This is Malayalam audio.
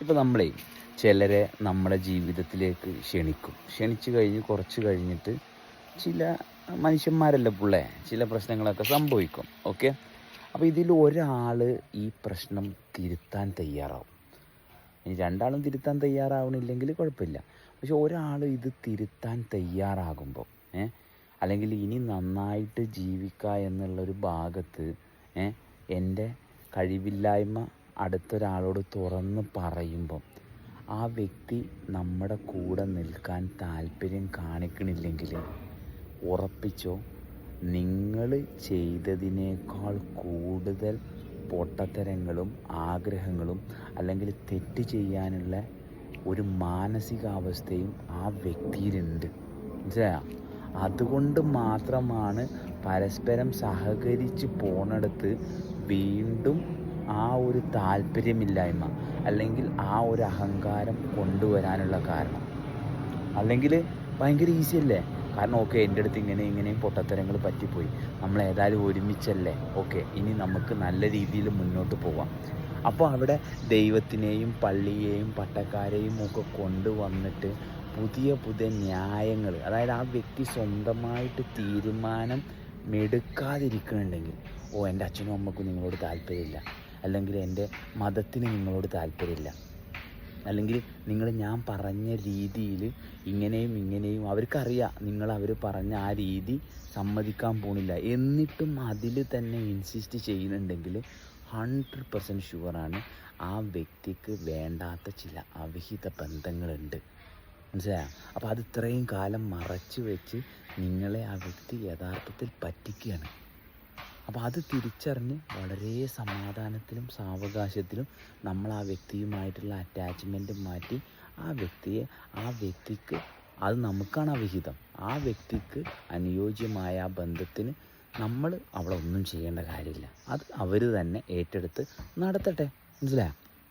ഇപ്പോൾ നമ്മളെ ചിലരെ നമ്മുടെ ജീവിതത്തിലേക്ക് ക്ഷണിക്കും. ക്ഷണിച്ചു കഴിഞ്ഞ് കുറച്ച് കഴിഞ്ഞിട്ട് ചില മനുഷ്യന്മാരല്ല പുള്ളേ? ചില പ്രശ്നങ്ങളൊക്കെ സംഭവിക്കും. ഓക്കെ? അപ്പോൾ ഇതിൽ ഒരാൾ ഈ പ്രശ്നം തിരുത്താൻ തയ്യാറാവും. ഇനി രണ്ടാളും തിരുത്താൻ തയ്യാറാവണില്ലെങ്കിൽ കുഴപ്പമില്ല. പക്ഷെ ഒരാൾ ഇത് തിരുത്താൻ തയ്യാറാകുമ്പോൾ ഏ അല്ലെങ്കിൽ ഇനി നന്നായിട്ട് ജീവിക്കുക എന്നുള്ളൊരു ഭാഗത്ത് ഏ എന്റെ കഴിവില്ലായ്മ അടുത്തൊരാളോട് തുറന്ന് പറയുമ്പം ആ വ്യക്തി നമ്മുടെ കൂടെ നിൽക്കാൻ താല്പര്യം കാണിക്കണില്ലെങ്കിൽ ഉറപ്പിച്ചോ? നിങ്ങൾ ചെയ്തതിനേക്കാൾ കൂടുതൽ പൊട്ടത്തരങ്ങളും ആഗ്രഹങ്ങളും അല്ലെങ്കിൽ തെറ്റ് ചെയ്യാനുള്ള ഒരു മാനസികാവസ്ഥയും ആ വ്യക്തിയിലുണ്ട്. മനസ്സിലായോ? അതുകൊണ്ട് മാത്രമാണ് പരസ്പരം സഹകരിച്ച് പോണടത്ത് വീണ്ടും ആ ഒരു താല്പര്യമില്ലായ്മ അല്ലെങ്കിൽ ആ ഒരു അഹങ്കാരം കൊണ്ടുവരാനുള്ള കാരണം. അല്ലെങ്കിൽ ഭയങ്കര ഈസി അല്ലേ? കാരണം ഓക്കെ എന്റെ അടുത്ത് ഇങ്ങനെ ഇങ്ങനെയും പൊട്ടത്തരങ്ങൾ പറ്റിപ്പോയി. നമ്മൾ ഏതായാലും ഒരുമിച്ചല്ലേ? ഓക്കെ ഇനി നമുക്ക് നല്ല രീതിയിൽ മുന്നോട്ട് പോവാം. അപ്പോൾ അവിടെ ദൈവത്തിനെയും പള്ളിയെയും പട്ടക്കാരെയും ഒക്കെ കൊണ്ടുവന്നിട്ട് പുതിയ പുതിയ ന്യായങ്ങൾ അതായത് ആ വ്യക്തി സ്വന്തമായിട്ട് തീരുമാനം മെടുക്കാതിരിക്കുന്നുണ്ടെങ്കിൽ ഓ എന്റെ അച്ഛനും അമ്മക്കും നിങ്ങളോട് താല്പര്യമില്ല. അല്ലെങ്കിൽ എന്റെ മതത്തിന് നിങ്ങളോട് താല്പര്യമില്ല. അല്ലെങ്കിൽ നിങ്ങൾ ഞാൻ പറഞ്ഞ രീതിയിൽ ഇങ്ങനെയും ഇങ്ങനെയും അവർക്കറിയാം. നിങ്ങൾ അവർ പറഞ്ഞ ആ രീതി സമ്മതിക്കാൻ പോണില്ല. എന്നിട്ടും അതിൽ തന്നെ ഇൻസിസ്റ്റ് ചെയ്യുന്നുണ്ടെങ്കിൽ ഹൺഡ്രഡ് പെർസെന്റ് ഷുവറാണ് ആ വ്യക്തിക്ക് വേണ്ടാത്ത ചില അവിഹിത ബന്ധങ്ങളുണ്ട്. മനസ്സിലായോ? അപ്പോൾ അത് ഇത്രയും കാലം മറച്ചു വെച്ച് നിങ്ങളെ ആ വ്യക്തി യഥാർത്ഥത്തിൽ പറ്റിക്കുകയാണ്. അപ്പോൾ അത് തിരിച്ചറിഞ്ഞ് വളരെ സമാധാനത്തിലും സാവകാശത്തിലും നമ്മൾ ആ വ്യക്തിയുമായിട്ടുള്ള അറ്റാച്ച്മെന്റ് മാറ്റി ആ വ്യക്തിയെ ആ വ്യക്തിക്ക് അത് നമുക്കാണ് അവിഹിതം ആ വ്യക്തിക്ക് അനുയോജ്യമായ ആ ബന്ധത്തിന് നമ്മൾ അവിടെ ഒന്നും ചെയ്യേണ്ട കാര്യമില്ല. അത് അവർ തന്നെ ഏറ്റെടുത്ത് നടത്തട്ടെ. മനസ്സിലായോ?